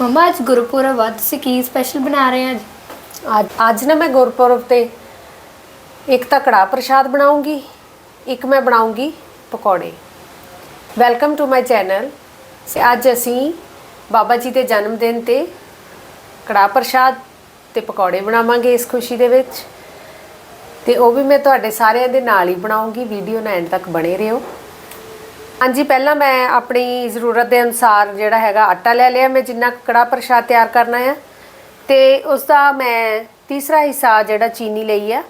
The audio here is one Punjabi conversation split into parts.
ਮਮਾ, ਅੱਜ ਗੁਰਪੁਰਬ ਆ, ਤੁਸੀਂ ਕੀ ਸਪੈਸ਼ਲ ਬਣਾ ਰਹੇ ਆ ਅੱਜ? ਅੱਜ ਅੱਜ ਨਾ ਮੈਂ ਗੁਰਪੁਰਬ ਤੇ ਇੱਕ ਤਾਂ ਕੜਾਹ ਪ੍ਰਸ਼ਾਦ ਬਣਾਉਂਗੀ, ਇੱਕ ਮੈਂ ਬਣਾਉਂਗੀ ਪਕੌੜੇ। ਵੈਲਕਮ ਟੂ ਮਾਈ ਚੈਨਲ ਅੱਜ ਅਸੀਂ ਬਾਬਾ ਜੀ ਦੇ ਜਨਮ ਦਿਨ ਤੇ ਕੜਾਹ ਪ੍ਰਸ਼ਾਦ ਤੇ ਪਕੌੜੇ ਬਣਾਵਾਂਗੇ ਇਸ ਖੁਸ਼ੀ ਦੇ ਵਿੱਚ। ਤੇ ਉਹ ਵੀ ਮੈਂ ਤੁਹਾਡੇ ਸਾਰਿਆਂ ਦੇ ਨਾਲ ਹੀ ਬਣਾਉਂਗੀ, ਵੀਡੀਓ ਨਾਲ ਐਂਡ ਤੱਕ ਬਣੇ ਰਹੋ। ਹਾਂਜੀ, ਪਹਿਲਾਂ ਮੈਂ ਆਪਣੀ ਜ਼ਰੂਰਤ ਦੇ ਅਨੁਸਾਰ ਜਿਹੜਾ ਹੈਗਾ ਆਟਾ ਲੈ ਲਿਆ। ਮੈਂ ਜਿੰਨਾ ਕੁ ਕੜਾਹ ਪ੍ਰਸ਼ਾਦ ਤਿਆਰ ਕਰਨਾ ਹੈ ਤੇ ਉਸ ਦਾ ਮੈਂ ਤੀਸਰਾ ਹਿੱਸਾ ਜਿਹੜਾ ਚੀਨੀ ਲਈ ਆ।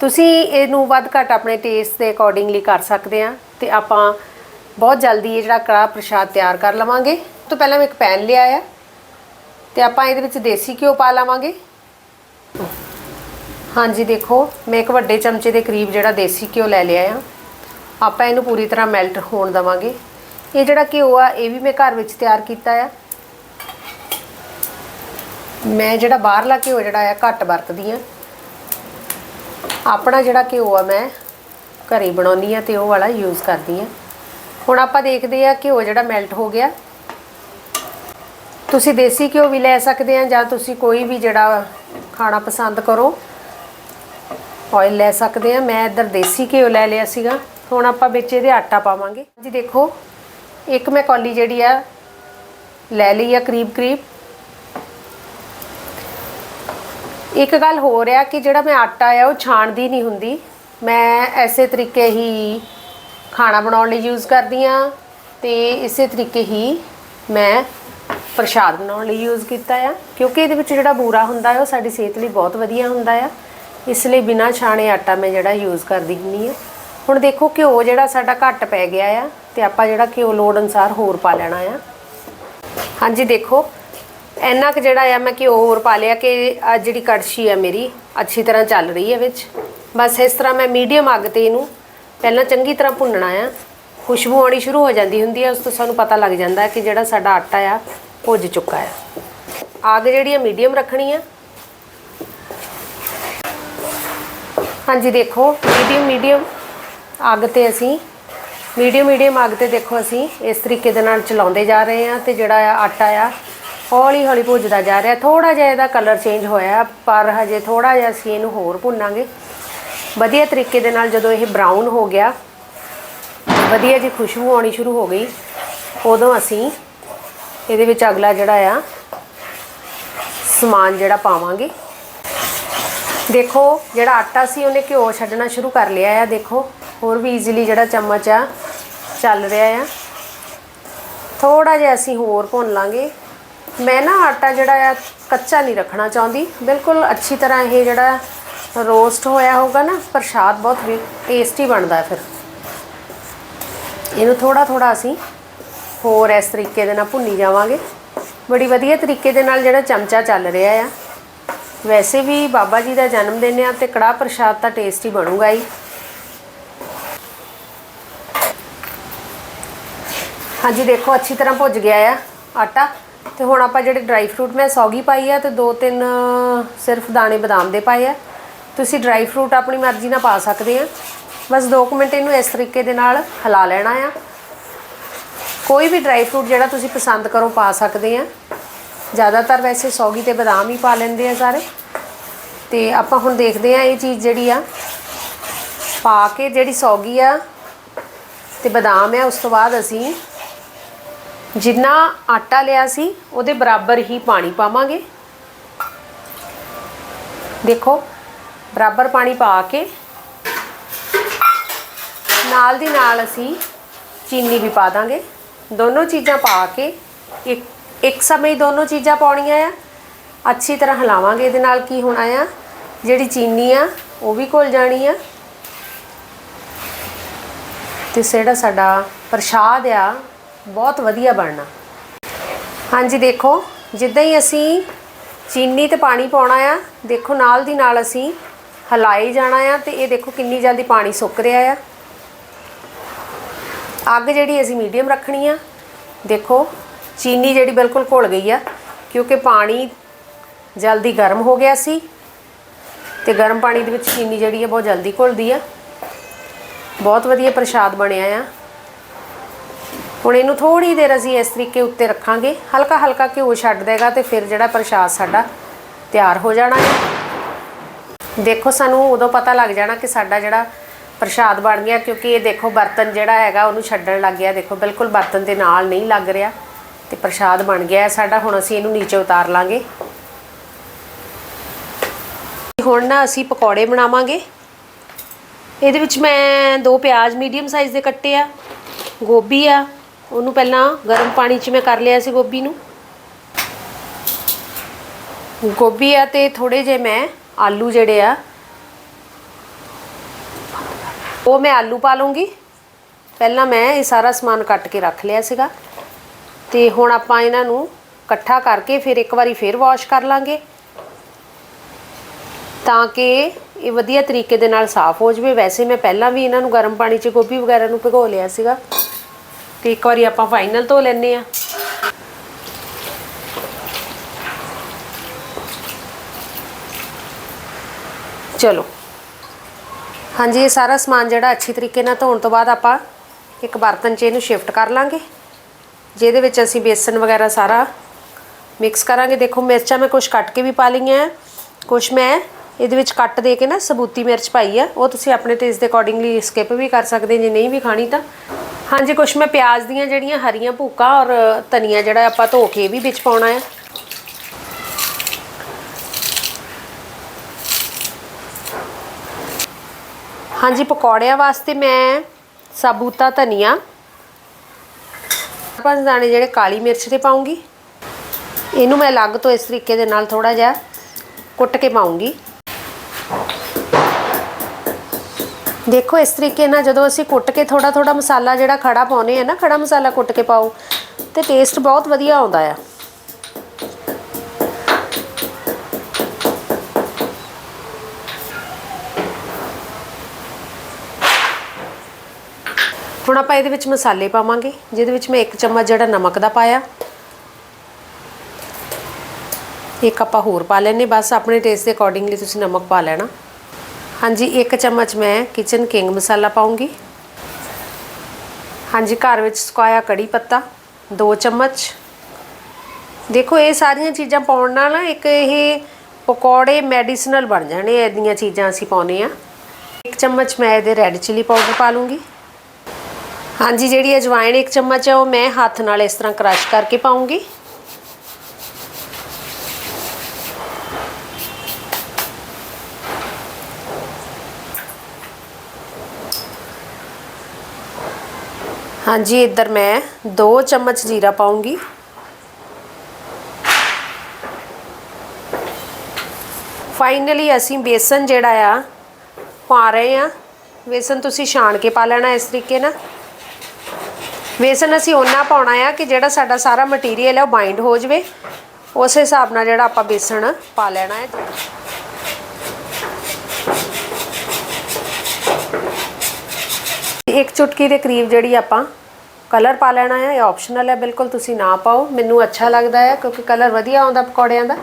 ਤੁਸੀਂ ਇਹਨੂੰ ਵੱਧ ਘੱਟ ਆਪਣੇ ਟੇਸਟ ਦੇ ਅਕੋਰਡਿੰਗਲੀ ਕਰ ਸਕਦੇ ਆ ਤੇ ਆਪਾਂ ਬਹੁਤ ਜਲਦੀ ਇਹ ਜਿਹੜਾ ਕੜਾਹ ਪ੍ਰਸ਼ਾਦ ਤਿਆਰ ਕਰ ਲਵਾਂਗੇ। ਤੋਂ ਪਹਿਲਾਂ ਮੈਂ ਇੱਕ ਪੈਨ ਲਿਆ ਆ ਤੇ ਆਪਾਂ ਇਹਦੇ ਵਿੱਚ ਦੇਸੀ ਘਿਓ ਪਾ ਲਵਾਂਗੇ। ਹਾਂਜੀ, ਦੇਖੋ, ਮੈਂ ਇੱਕ ਵੱਡੇ ਚਮਚੇ ਦੇ ਕਰੀਬ ਜਿਹੜਾ ਦੇਸੀ ਘਿਓ ਲੈ ਲਿਆ ਆ। ਆਪਾਂ ਇਹਨੂੰ ਪੂਰੀ ਤਰ੍ਹਾਂ ਮੈਲਟ ਹੋਣ ਦਵਾਂਗੇ। ਇਹ ਜਿਹੜਾ ਘਿਓ ਆ, ਇਹ ਵੀ ਮੈਂ ਘਰ ਵਿੱਚ ਤਿਆਰ ਕੀਤਾ ਆ। ਮੈਂ ਜਿਹੜਾ ਬਾਹਰਲਾ ਘਿਓ ਜਿਹੜਾ ਆ, ਘੱਟ ਵਰਤਦੀ ਆ। ਆਪਣਾ ਜਿਹੜਾ ਘਿਓ ਆ, ਮੈਂ ਘਰੇ ਬਣਾਉਣੀ ਆ ਤੇ ਉਹ ਵਾਲਾ ਯੂਜ਼ ਕਰਦੀ ਆ। ਹੁਣ ਆਪਾਂ ਦੇਖਦੇ ਆ ਘਿਓ ਜਿਹੜਾ ਮੈਲਟ ਹੋ ਗਿਆ। ਤੁਸੀਂ ਦੇਸੀ ਘਿਓ ਵੀ ਲੈ ਸਕਦੇ ਆ ਜਾਂ ਤੁਸੀਂ ਕੋਈ ਵੀ ਜਿਹੜਾ ਖਾਣਾ ਪਸੰਦ ਕਰੋ। ਆਇਲ ਲੈ ਸਕਦੇ ਆ। ਮੈਂ ਇੱਧਰ ਦੇਸੀ ਘਿਓ ਲੈ ਲਿਆ ਸੀਗਾ। ਹੁਣ ਆਪਾਂ ਵਿੱਚ ਇਹਦੇ ਆਟਾ ਪਾਵਾਂਗੇ। ਜੀ ਦੇਖੋ, ਇੱਕ ਮੈਂ ਕੌਲੀ ਜਿਹੜੀ ਆ, ਲੈ ਲਈ ਆ ਕਰੀਬ ਕਰੀਬ ਇੱਕ ਗੱਲ ਹੋ ਰਿਹਾ ਕਿ ਜਿਹੜਾ ਮੈਂ ਆਟਾ ਆ, ਉਹ ਛਾਣਦੀ ਨਹੀਂ ਹੁੰਦੀ। ਮੈਂ ਐਸੇ ਤਰੀਕੇ ਹੀ ਖਾਣਾ ਬਣਾਉਣ ਲਈ ਯੂਜ਼ ਕਰਦੀ ਆ ਤੇ ਇਸੇ ਤਰੀਕੇ ਹੀ ਮੈਂ ਪ੍ਰਸ਼ਾਦ ਬਣਾਉਣ ਲਈ ਯੂਜ਼ ਕੀਤਾ ਆ। ਕਿਉਂਕਿ ਇਹਦੇ ਵਿੱਚ ਜਿਹੜਾ ਬੂਰਾ ਹੁੰਦਾ ਹੈ ਉਹ ਸਾਡੀ ਸਿਹਤ ਲਈ ਬਹੁਤ ਵਧੀਆ ਹੁੰਦਾ ਆ। ਇਸ ਲਈ ਬਿਨਾ ਛਾਣੇ ਆਟਾ ਮੈਂ ਜਿਹੜਾ ਯੂਜ਼ ਕਰਦੀ ਹੁੰਨੀ ਆ। ਹੁਣ ਦੇਖੋ ਘਿਓ ਜਿਹੜਾ ਸਾਡਾ ਘੱਟ ਪੈ ਗਿਆ ਆ ਤੇ ਆਪਾਂ ਜਿਹੜਾ ਘਿਓ ਲੋੜ ਅਨਸਾਰ ਹੋਰ ਪਾ ਲੈਣਾ ਆ। ਹਾਂਜੀ, ਦੇਖੋ, ਇੰਨਾ ਕੁ ਜਿਹੜਾ ਆ ਮੈਂ ਘਿਓ ਹੋਰ ਪਾ ਲਿਆ ਕਿ ਆ ਜਿਹੜੀ ਕੜਛੀ ਆ ਮੇਰੀ, ਅੱਛੀ ਤਰ੍ਹਾਂ ਚੱਲ ਰਹੀ ਹੈ ਵਿੱਚ। ਬਸ ਇਸ ਤਰ੍ਹਾਂ ਮੈਂ ਮੀਡੀਅਮ ਅੱਗ ਤੇ ਇਹਨੂੰ ਪਹਿਲਾਂ ਚੰਗੀ ਤਰ੍ਹਾਂ ਭੁੰਨਣਾ ਆ। ਖੁਸ਼ਬੂ ਆਉਣੀ ਸ਼ੁਰੂ ਹੋ ਜਾਂਦੀ ਹੁੰਦੀ ਹੈ ਉਸ ਤੋਂ ਸਾਨੂੰ ਪਤਾ ਲੱਗ ਜਾਂਦਾ ਕਿ ਜਿਹੜਾ ਸਾਡਾ ਆਟਾ ਆ, ਭੁੱਜ ਚੁੱਕਾ ਆ। ਅੱਗ ਜਿਹੜੀ ਆ ਮੀਡੀਅਮ ਰੱਖਣੀ ਆ। ਹਾਂਜੀ, ਦੇਖੋ, ਮੀਡੀਅਮ ਮੀਡੀਅਮ। ਅੱਗ ਤੇ ਅਸੀਂ ਮੀਡੀਅਮ ਮੀਡੀਅਮ ਅੱਗ ਤੇ ਦੇਖੋ ਅਸੀਂ ਇਸ ਤਰੀਕੇ ਦੇ ਨਾਲ ਚਲਾਉਂਦੇ ਜਾ ਰਹੇ ਹਾਂ ਤੇ ਜਿਹੜਾ ਆ ਆਟਾ ਆ, ਹੌਲੀ ਹੌਲੀ ਭੁੱਜਦਾ ਜਾ ਰਿਹਾ। ਥੋੜਾ ਜਿਹਾ ਇਹਦਾ ਕਲਰ ਚੇਂਜ ਹੋਇਆ ਪਰ ਹਜੇ ਥੋੜਾ ਜਿਹਾ ਅਸੀਂ ਇਹਨੂੰ ਹੋਰ ਭੁੰਨਾਂਗੇ। ਵਧੀਆ ਤਰੀਕੇ ਦੇ ਨਾਲ ਜਦੋਂ ਇਹ ਬਰਾਊਨ ਹੋ ਗਿਆ, ਵਧੀਆ ਜੀ ਖੁਸ਼ਬੂ ਆਉਣੀ ਸ਼ੁਰੂ ਹੋ ਗਈ, ਉਦੋਂ ਅਸੀਂ ਇਹਦੇ ਵਿੱਚ ਅਗਲਾ ਜਿਹੜਾ ਆ ਸਮਾਨ ਜਿਹੜਾ ਪਾਵਾਂਗੇ। ਦੇਖੋ, ਜਿਹੜਾ ਆਟਾ ਸੀ ਉਹਨੇ ਘਿਓ ਛੱਡਣਾ ਸ਼ੁਰੂ ਕਰ ਲਿਆ ਆ, ਦੇਖੋ। ਹੋਰ ਵੀ ਈਜ਼ੀਲੀ ਜਿਹੜਾ ਚਮਚ ਆ, ਚੱਲ ਰਿਹਾ ਆ। ਥੋੜਾ ਜਿਹਾ ਅਸੀਂ ਹੋਰ ਭੁੰਨ ਲਾਂਗੇ। ਮੈਂ ਨਾ ਆਟਾ ਜਿਹੜਾ ਆ, ਕੱਚਾ ਨਹੀਂ ਰੱਖਣਾ ਚਾਹੁੰਦੀ। ਬਿਲਕੁਲ ਅੱਛੀ ਤਰ੍ਹਾਂ ਇਹ ਜਿਹੜਾ ਰੋਸਟ ਹੋਇਆ ਹੋਗਾ ਨਾ, ਪ੍ਰਸ਼ਾਦ ਬਹੁਤ ਟੇਸਟੀ ਬਣਦਾ ਫਿਰ। ਇਹਨੂੰ ਥੋੜਾ ਥੋੜਾ ਅਸੀਂ ਹੋਰ ਇਸ ਤਰੀਕੇ ਦੇ ਨਾਲ ਭੁੰਨੀ ਜਾਵਾਂਗੇ। ਬੜੀ ਵਧੀਆ ਤਰੀਕੇ ਦੇ ਨਾਲ ਜਿਹੜਾ ਚਮਚਾ ਚੱਲ ਰਿਹਾ ਆ। ਵੈਸੇ ਵੀ ਬਾਬਾ ਜੀ ਦਾ ਜਨਮ ਦਿਨ ਆ ਤੇ ਕੜਾਹ ਪ੍ਰਸ਼ਾਦ ਤਾਂ ਟੇਸਟੀ ਬਣੂਗਾ ਹੀ। ਹਾਂਜੀ, ਦੇਖੋ, ਅੱਛੀ ਤਰ੍ਹਾਂ ਭੁੱਜ ਗਿਆ ਆ ਆਟਾ। ਤੇ ਹੁਣ ਆਪਾਂ ਜਿਹੜੇ ਡਰਾਈ ਫਰੂਟ ਮੈਂ ਸੌਗੀ ਪਾਈ ਆ ਤੇ ਦੋ ਤਿੰਨ, ਸਿਰਫ ਦਾਣੇ ਬਦਾਮ ਦੇ ਪਾਏ ਆ। ਤੁਸੀਂ ਡਰਾਈ ਫਰੂਟ ਆਪਣੀ ਮਰਜ਼ੀ ਨਾਲ ਪਾ ਸਕਦੇ ਆ। ਬਸ 2 ਮਿੰਟ ਇਹਨੂੰ ਇਸ ਤਰੀਕੇ ਦੇ ਨਾਲ ਹਿਲਾ ਲੈਣਾ ਆ। ਕੋਈ ਵੀ ਡਰਾਈ ਫਰੂਟ ਜਿਹੜਾ ਤੁਸੀਂ ਪਸੰਦ ਕਰੋ ਪਾ ਸਕਦੇ ਆ। ਜ਼ਿਆਦਾਤਰ ਵੈਸੇ ਸੌਗੀ ਤੇ ਬਦਾਮ ਹੀ ਪਾ ਲੈਂਦੇ ਆ ਸਾਰੇ। ਤੇ ਆਪਾਂ ਹੁਣ ਦੇਖਦੇ ਆ ਇਹ ਚੀਜ਼ ਜਿਹੜੀ ਆ। ਪਾ ਕੇ ਜਿਹੜੀ ਸੌਗੀ ਆ ਤੇ ਬਦਾਮ ਆ, ਉਸ ਤੋਂ ਬਾਅਦ ਅਸੀਂ ਜਿੰਨਾ ਆਟਾ ਲਿਆ ਸੀ, ਉਹਦੇ ਬਰਾਬਰ ਹੀ ਪਾਣੀ ਪਾਵਾਂਗੇ। ਦੇਖੋ, ਬਰਾਬਰ ਪਾਣੀ ਪਾ ਕੇ, ਨਾਲ ਦੀ ਨਾਲ ਅਸੀਂ ਚੀਨੀ ਵੀ ਪਾ ਦਾਂਗੇ। ਦੋਨੋਂ ਚੀਜ਼ਾਂ ਪਾ ਕੇ, ਇੱਕ ਇੱਕ ਸਮੇਂ ਦੋਨੋਂ ਚੀਜ਼ਾਂ ਪਾਉਣੀਆਂ ਆ। ਅੱਛੀ ਤਰ੍ਹਾਂ ਹਿਲਾਵਾਂਗੇ ਇਹਦੇ ਨਾਲ ਕੀ ਹੋਣਾ ਆ। ਜਿਹੜੀ ਚੀਨੀ ਆ, ਉਹ ਵੀ ਘੁਲ ਜਾਣੀ ਆ। ਤੇ ਜਿਹੜਾ ਸਾਡਾ ਪ੍ਰਸ਼ਾਦ ਆ ਬਹੁਤ ਵਧੀਆ ਬਣਨਾ। ਹਾਂਜੀ, ਦੇਖੋ, ਜਿੱਦਾਂ ਹੀ ਅਸੀਂ ਚੀਨੀ ਤੇ ਪਾਣੀ ਪਾਉਣਾ ਆ, ਦੇਖੋ, ਨਾਲ ਦੀ ਨਾਲ ਅਸੀਂ ਹਲਾਈ ਜਾਣਾ ਆ ਤੇ ਇਹ ਦੇਖੋ ਕਿੰਨੀ ਜਲਦੀ ਪਾਣੀ ਸੁੱਕ ਰਿਹਾ ਆ। ਅੱਗ ਜਿਹੜੀ ਅਸੀਂ ਮੀਡੀਅਮ ਰੱਖਣੀ ਆ। ਦੇਖੋ, ਚੀਨੀ ਜਿਹੜੀ ਬਿਲਕੁਲ ਘੁਲ ਗਈ ਆ, ਕਿਉਂਕਿ ਪਾਣੀ ਜਲਦੀ ਗਰਮ ਹੋ ਗਿਆ ਸੀ ਤੇ ਗਰਮ ਪਾਣੀ ਦੇ ਵਿੱਚ ਚੀਨੀ ਜਿਹੜੀ ਆ, ਬਹੁਤ ਜਲਦੀ ਘੁਲਦੀ ਆ। ਬਹੁਤ ਵਧੀਆ ਪ੍ਰਸ਼ਾਦ ਬਣਿਆ ਆ। ਹੁਣ ਇਹਨੂੰ ਥੋੜੀ ਦੇਰ ਅਸੀਂ ਇਸ ਤਰੀਕੇ ਉੱਤੇ ਰੱਖਾਂਗੇ। ਹਲਕਾ ਹਲਕਾ ਘਿਓ ਛੱਡ ਦੇਗਾ ਤੇ ਫਿਰ ਜਿਹੜਾ ਪ੍ਰਸ਼ਾਦ ਸਾਡਾ ਤਿਆਰ ਹੋ ਜਾਣਾ ਹੈ। ਦੇਖੋ, ਸਾਨੂੰ ਉਦੋਂ ਪਤਾ ਲੱਗ ਜਾਣਾ ਕਿ ਸਾਡਾ ਜਿਹੜਾ ਪ੍ਰਸ਼ਾਦ ਬਣ ਗਿਆ, ਕਿਉਂਕਿ ਇਹ ਦੇਖੋ ਬਰਤਨ ਜਿਹੜਾ ਹੈਗਾ ਉਹਨੂੰ ਛੱਡਣ ਲੱਗ ਗਿਆ। ਦੇਖੋ, ਬਿਲਕੁਲ ਬਰਤਨ ਦੇ ਨਾਲ ਨਹੀਂ ਲੱਗ ਰਿਹਾ ਤੇ ਪ੍ਰਸ਼ਾਦ ਬਣ ਗਿਆ ਸਾਡਾ। ਹੁਣ ਅਸੀਂ ਇਹਨੂੰ ਨੀਚੇ ਉਤਾਰ ਲਾਂਗੇ। ਹੁਣ ਨਾ ਅਸੀਂ ਪਕੌੜੇ ਬਣਾਵਾਂਗੇ। ਇਹਦੇ ਵਿੱਚ ਮੈਂ ਦੋ ਪਿਆਜ਼ ਮੀਡੀਅਮ ਸਾਈਜ਼ ਦੇ ਕੱਟੇ ਆ, ਗੋਭੀ ਆ ਉਹਨੂੰ ਪਹਿਲਾਂ ਗਰਮ ਪਾਣੀ 'ਚ ਮੈਂ ਕਰ ਲਿਆ ਸੀ ਗੋਭੀ ਨੂੰ। ਗੋਭੀ ਆ ਤੇ ਥੋੜੇ ਜੇ ਮੈਂ ਆਲੂ ਜਿਹੜੇ ਆ, ਉਹ ਮੈਂ ਆਲੂ ਪਾ ਲੂੰਗੀ ਪਹਿਲਾਂ ਮੈਂ ਇਹ ਸਾਰਾ ਸਮਾਨ ਕੱਟ ਕੇ ਰੱਖ ਲਿਆ ਸੀਗਾ। ਤੇ ਹੁਣ ਆਪਾਂ ਇਹਨਾਂ ਨੂੰ ਇਕੱਠਾ ਕਰਕੇ ਫਿਰ ਇੱਕ ਵਾਰੀ ਫਿਰ ਵਾਸ਼ ਕਰ ਲਾਂਗੇ। ਤਾਂ ਕਿ ਇਹ ਵਧੀਆ ਤਰੀਕੇ ਦੇ ਨਾਲ ਸਾਫ਼ ਹੋ ਜਵੇ। ਵੈਸੇ ਮੈਂ ਪਹਿਲਾਂ ਵੀ ਇਹਨਾਂ ਨੂੰ ਗਰਮ ਪਾਣੀ 'ਚ ਗੋਭੀ ਵਗੈਰਾ ਨੂੰ ਭਿਗੋ ਲਿਆ ਸੀਗਾ। ਤੇ ਇੱਕ ਵਾਰੀ ਆਪਾਂ ਫਾਈਨਲ ਧੋ ਲੈਨੇ ਆ ਚਲੋ। ਹਾਂਜੀ, ਇਹ ਸਾਰਾ ਸਮਾਨ ਜਿਹੜਾ ਅੱਛੀ ਤਰੀਕੇ ਨਾਲ ਧੋਣ ਤੋਂ ਬਾਅਦ ਆਪਾਂ ਇੱਕ ਬਰਤਨ 'ਚ ਇਹਨੂੰ ਸ਼ਿਫਟ ਕਰ ਲਾਂਗੇ। ਜਿਹਦੇ ਵਿੱਚ ਅਸੀਂ ਬੇਸਨ ਵਗੈਰਾ ਸਾਰਾ ਮਿਕਸ ਕਰਾਂਗੇ। ਦੇਖੋ, ਮਿਰਚਾਂ ਮੈਂ ਕੁਝ ਕੱਟ ਕੇ ਵੀ ਪਾ ਲਈਆਂ ਕੁਝ ਮੈਂ ਇਹਦੇ ਵਿੱਚ ਕੱਟ ਦੇ ਕੇ ਨਾ ਸਬੂਤੀ ਮਿਰਚ ਪਾਈ ਆ। ਉਹ ਤੁਸੀਂ ਆਪਣੇ ਟੇਸਟ ਦੇ ਅਕੋਰਡਿੰਗਲੀ ਸਕਿਪ ਵੀ ਕਰ ਸਕਦੇ ਜੇ ਨਹੀਂ ਵੀ ਖਾਣੀ ਤਾਂ ਹਾਂਜੀ, ਕੁਛ ਮੈਂ ਪਿਆਜ਼ ਦੀਆਂ ਜਿਹੜੀਆਂ ਹਰੀਆਂ ਭੂਕਾ ਔਰ ਧਨੀਆ ਜਿਹੜਾ ਆਪਾਂ ਧੋ ਕੇ ਇਹ ਵੀ ਵਿੱਚ ਪਾਉਣਾ ਹੈ ਹਾਂਜੀ, ਪਕੌੜਿਆਂ ਵਾਸਤੇ ਮੈਂ ਸਾਬੂਤਾ ਧਨੀਆ। ਪੰਜ ਦਾਣੇ ਜਿਹੜੇ ਕਾਲੀ ਮਿਰਚ ਦੇ ਪਾਉਂਗੀ। ਇਹਨੂੰ ਮੈਂ ਅਲੱਗ ਤੋਂ ਇਸ ਤਰੀਕੇ ਦੇ ਨਾਲ ਥੋੜਾ ਜਿਹਾ ਕੁੱਟ ਕੇ ਪਾਉਂਗੀ। ਦੇਖੋ, ਇਸ ਤਰੀਕੇ ਨਾਲ ਜਦੋਂ ਅਸੀਂ ਕੁੱਟ ਕੇ ਥੋੜਾ ਥੋੜਾ ਮਸਾਲਾ ਜਿਹੜਾ ਖੜਾ ਪਾਉਨੇ ਆ ਨਾ, ਖੜਾ ਮਸਾਲਾ ਕੁੱਟ ਕੇ ਪਾਓ, ਤੇ ਟੇਸਟ ਬਹੁਤ ਵਧੀਆ ਆਉਂਦਾ ਆ। ਹੁਣ ਆਪਾਂ ਇਹਦੇ ਵਿੱਚ ਮਸਾਲੇ ਪਾਵਾਂਗੇ, ਜਿਹਦੇ ਵਿੱਚ ਮੈਂ ਇੱਕ ਚਮਚ ਜਿਹੜਾ ਨਮਕ ਦਾ ਪਾਇਆ। ਇੱਕ ਆਪਾਂ ਹੋਰ ਪਾ ਲੈਨੇ ਬਸ ਆਪਣੇ ਟੇਸਟ ਦੇ ਅਕੋਰਡਿੰਗਲੀ ਤੁਸੀਂ ਨਮਕ ਪਾ ਲੈਣਾ। ਹਾਂਜੀ, ਇੱਕ ਚਮਚ ਮੈਂ ਕਿਚਨ ਕਿੰਗ ਮਸਾਲਾ ਪਾਉਂਗੀ। ਹਾਂਜੀ, ਘਰ ਵਿੱਚ ਸੁਕਾਇਆ ਕੜੀ ਪੱਤਾ 2 ਚਮਚ। ਦੇਖੋ, ਇਹ ਸਾਰੀਆਂ ਚੀਜ਼ਾਂ ਪਾਉਣ ਨਾਲ ਇੱਕ ਇਹ ਪਕੌੜੇ ਮੈਡੀਸਨਲ ਬਣ ਜਾਣੇ ਇਹਦੀਆਂ ਚੀਜ਼ਾਂ ਅਸੀਂ ਪਾਉਨੇ ਆ। ਇੱਕ ਚਮਚ ਮੈਂ ਇਹਦੇ ਰੈੱਡ ਚਿਲੀ ਪਾਊਡਰ ਪਾ ਲੂੰਗੀ। ਹਾਂਜੀ, ਜਿਹੜੀ ਅਜਵਾਇਣ ਇੱਕ ਚਮਚ ਹੈ ਉਹ ਮੈਂ ਹੱਥ ਨਾਲ ਇਸ ਤਰ੍ਹਾਂ ਕ੍ਰਸ਼ ਕਰਕੇ ਪਾਉਂਗੀ। ਹਾਂਜੀ, ਇੱਧਰ ਮੈਂ 2 ਚਮਚ ਜੀਰਾ ਪਾਉਂਗੀ। ਫਾਈਨਲੀ ਅਸੀਂ ਬੇਸਨ ਜਿਹੜਾ ਆ, ਪਾ ਰਹੇ ਆ। ਬੇਸਨ ਤੁਸੀਂ ਛਾਣ ਕੇ ਪਾ ਲੈਣਾ ਇਸ ਤਰੀਕੇ ਨਾਲ। ਬੇਸਨ ਅਸੀਂ ਓਨਾ ਪਾਉਣਾ ਆ ਕਿ ਜਿਹੜਾ ਸਾਡਾ ਸਾਰਾ ਮਟੀਰੀਅਲ ਹੈ ਉਹ ਬਾਈਂਡ ਹੋ ਜਾਵੇ। ਉਸ ਹਿਸਾਬ ਨਾਲ ਜਿਹੜਾ ਆਪਾਂ ਬੇਸਣ ਪਾ ਲੈਣਾ ਹੈ। ਇੱਕ ਚੁਟਕੀ ਦੇ ਕਰੀਬ ਜਿਹੜੀ ਆਪਾਂ ਕਲਰ ਪਾ ਲੈਣਾ ਹੈ, ਇਹ ਆਪਸ਼ਨਲ ਹੈ, ਬਿਲਕੁਲ ਤੁਸੀਂ ਨਾ ਪਾਓ। ਮੈਨੂੰ ਅੱਛਾ ਲੱਗਦਾ ਹੈ, ਕਿਉਂਕਿ ਕਲਰ ਵਧੀਆ ਆਉਂਦਾ ਪਕੌੜਿਆਂ ਦਾ।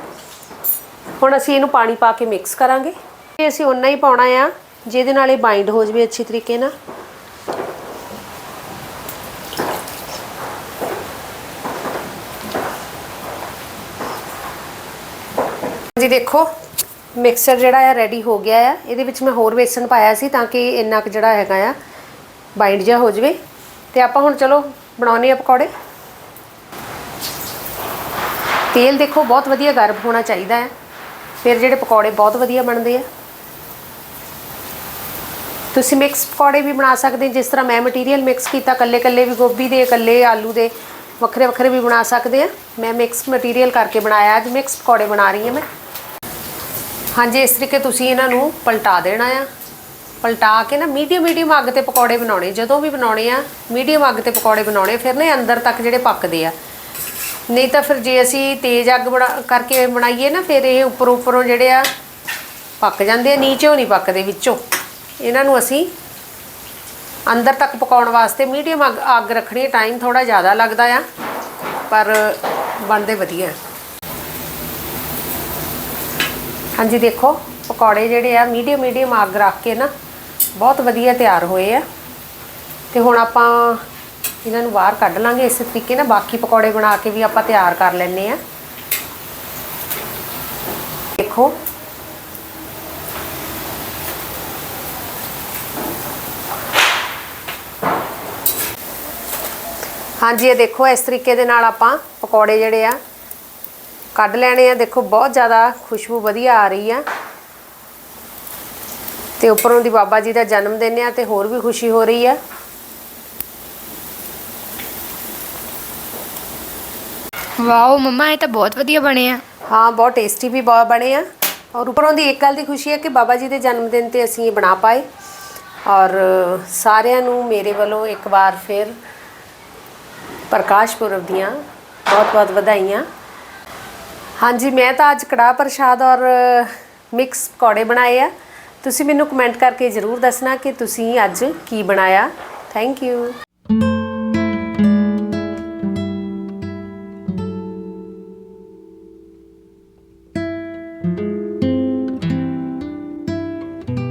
ਹੁਣ ਅਸੀਂ ਇਹਨੂੰ ਪਾਣੀ ਪਾ ਕੇ ਮਿਕਸ ਕਰਾਂਗੇ। ਇਹ ਅਸੀਂ ਓਨਾ ਹੀ ਪਾਉਣਾ ਆ, ਜਿਹਦੇ ਨਾਲ ਇਹ ਬਾਈਂਡ ਹੋ ਜਵੇ ਅੱਛੀ ਤਰੀਕੇ ਨਾਲ। ਜੀ ਦੇਖੋ ਮਿਕਸਚਰ ਜਿਹੜਾ ਆ ਰੈਡੀ ਹੋ ਗਿਆ ਆ। ਇਹਦੇ ਵਿੱਚ ਮੈਂ ਹੋਰ ਬੇਸਨ ਪਾਇਆ ਸੀ ਤਾਂ ਕਿ ਇੰਨਾ ਕੁ ਜਿਹੜਾ ਹੈਗਾ ਆ ਬਾਈਂਡ ਜਿਹਾ ਹੋ ਜਵੇ। ਤੇ ਆਪਾਂ ਹੁਣ ਚਲੋ ਬਣਾਉਨੇ ਆ ਪਕੌੜੇ। ਤੇਲ ਦੇਖੋ ਬਹੁਤ ਵਧੀਆ ਗਰਮ ਹੋਣਾ ਚਾਹੀਦਾ ਹੈ। ਫਿਰ ਜਿਹੜੇ ਪਕੌੜੇ ਬਹੁਤ ਵਧੀਆ ਬਣਦੇ ਆ। ਤੁਸੀਂ ਮਿਕਸ ਪਕੌੜੇ ਵੀ ਬਣਾ ਸਕਦੇ ਜਿਸ ਤਰ੍ਹਾਂ ਮੈਂ ਮਟੀਰੀਅਲ ਮਿਕਸ ਕੀਤਾ ਕੱਲੇ ਕੱਲੇ ਵੀ ਗੋਭੀ ਦੇ, ਕੱਲੇ ਆਲੂ ਦੇ ਵੱਖਰੇ ਵੱਖਰੇ ਵੀ ਬਣਾ ਸਕਦੇ ਆ। ਮੈਂ ਮਿਕਸ ਮਟੀਰੀਅਲ ਕਰਕੇ ਬਣਾਇਆ, ਅੱਜ ਮਿਕਸ ਪਕੌੜੇ ਬਣਾ ਰਹੀ ਹਾਂ ਮੈਂ। ਹਾਂਜੀ, ਇਸ ਤਰੀਕੇ ਤੁਸੀਂ ਇਹਨਾਂ ਨੂੰ ਪਲਟਾ ਦੇਣਾ ਆ। ਪਲਟਾ ਕੇ ਨਾ ਮੀਡੀਅਮ ਮੀਡੀਅਮ ਅੱਗ ਤੇ ਪਕੌੜੇ ਬਣਾਉਣੇ। ਜਦੋਂ ਵੀ ਬਣਾਉਣੇ ਆ, ਮੀਡੀਅਮ ਅੱਗ ਤੇ ਪਕੌੜੇ ਬਣਾਉਣੇ, ਫਿਰ ਨਾ ਅੰਦਰ ਤੱਕ ਜਿਹੜੇ ਪੱਕਦੇ ਆ। ਨਹੀਂ ਤਾਂ ਫਿਰ ਜੇ ਅਸੀਂ ਤੇਜ਼ ਅੱਗ ਬਣਾ ਕਰਕੇ ਬਣਾਈਏ ਨਾ, ਫਿਰ ਇਹ ਉੱਪਰੋਂ ਉੱਪਰੋਂ ਜਿਹੜੇ ਆ ਪੱਕ ਜਾਂਦੇ ਆ, ਨੀਚੇੋਂ ਨਹੀਂ ਪੱਕਦੇ, ਵਿੱਚੋਂ। ਇਹਨਾਂ ਨੂੰ ਅਸੀਂ ਅੰਦਰ ਤੱਕ ਪਕਾਉਣ ਵਾਸਤੇ ਮੀਡੀਅਮ ਅੱਗ ਅੱਗ ਰੱਖਣੀ ਟਾਈਮ ਥੋੜਾ ਜ਼ਿਆਦਾ ਲੱਗਦਾ ਆ, ਪਰ ਬਣਦੇ ਵਧੀਆ। ਹਾਂਜੀ, ਦੇਖੋ, ਪਕੌੜੇ ਜਿਹੜੇ ਆ, ਮੀਡੀਅਮ ਮੀਡੀਅਮ ਅੱਗ ਰੱਖ ਕੇ ਨਾ ਬਹੁਤ ਵਧੀਆ ਤਿਆਰ ਹੋਏ ਆ। ਤੇ ਹੁਣ ਆਪਾਂ ਇਹਨਾਂ ਨੂੰ ਬਾਹਰ ਕੱਢ ਲਾਂਗੇ, ਇਸੇ ਤਰੀਕੇ ਨਾਲ ਬਾਕੀ ਪਕੌੜੇ ਬਣਾ ਕੇ ਵੀ ਆਪਾਂ ਤਿਆਰ ਕਰ ਲੈਣੇ ਆ। ਦੇਖੋ। ਹਾਂਜੀ, ਇਹ ਦੇਖੋ, ਇਸ ਤਰੀਕੇ ਦੇ ਨਾਲ ਆਪਾਂ ਪਕੌੜੇ ਜਿਹੜੇ ਆ ਕੱਢ ਲੈਣੇ ਆ। ਦੇਖੋ, ਬਹੁਤ ਜ਼ਿਆਦਾ ਖੁਸ਼ਬੂ ਵਧੀਆ ਆ ਰਹੀ ਆ। ਤੇ ਉੱਪਰੋਂ ਦੀ ਬਾਬਾ ਜੀ ਦਾ ਜਨਮ ਦਿਨ ਆ ਤੇ ਹੋਰ ਵੀ ਖੁਸ਼ੀ ਹੋ ਰਹੀ ਆ। ਵਾਓ ਮੰਮਾ ਇਹ ਤਾਂ ਬਹੁਤ ਵਧੀਆ ਬਣੇ ਆ। ਹਾਂ ਬਹੁਤ ਟੇਸਟੀ ਵੀ ਬਹੁਤ ਬਣੇ ਆ। ਔਰ ਉੱਪਰੋਂ ਦੀ ਇੱਕ ਗੱਲ ਦੀ ਖੁਸ਼ੀ ਹੈ ਕਿ ਬਾਬਾ ਜੀ ਦੇ ਜਨਮ ਦਿਨ ਤੇ ਅਸੀਂ ਇਹ ਬਣਾ ਪਾਏ। ਔਰ ਸਾਰਿਆਂ ਨੂੰ ਮੇਰੇ ਵੱਲੋਂ ਇੱਕ ਵਾਰ ਫਿਰ ਪ੍ਰਕਾਸ਼ ਪੁਰਬ ਦੀਆਂ ਬਹੁਤ ਬਹੁਤ ਵਧਾਈਆਂ। ਹਾਂਜੀ ਮੈਂ ਤਾਂ ਅੱਜ ਕੜਾਹ ਪ੍ਰਸ਼ਾਦ ਔਰ ਮਿਕਸ ਪਕੌੜੇ ਬਣਾਏ ਆ। ਤੁਸੀਂ ਮੈਨੂੰ ਕਮੈਂਟ ਕਰਕੇ ਜ਼ਰੂਰ ਦੱਸਣਾ ਕਿ ਤੁਸੀਂ ਅੱਜ ਕੀ ਬਣਾਇਆ। Thank you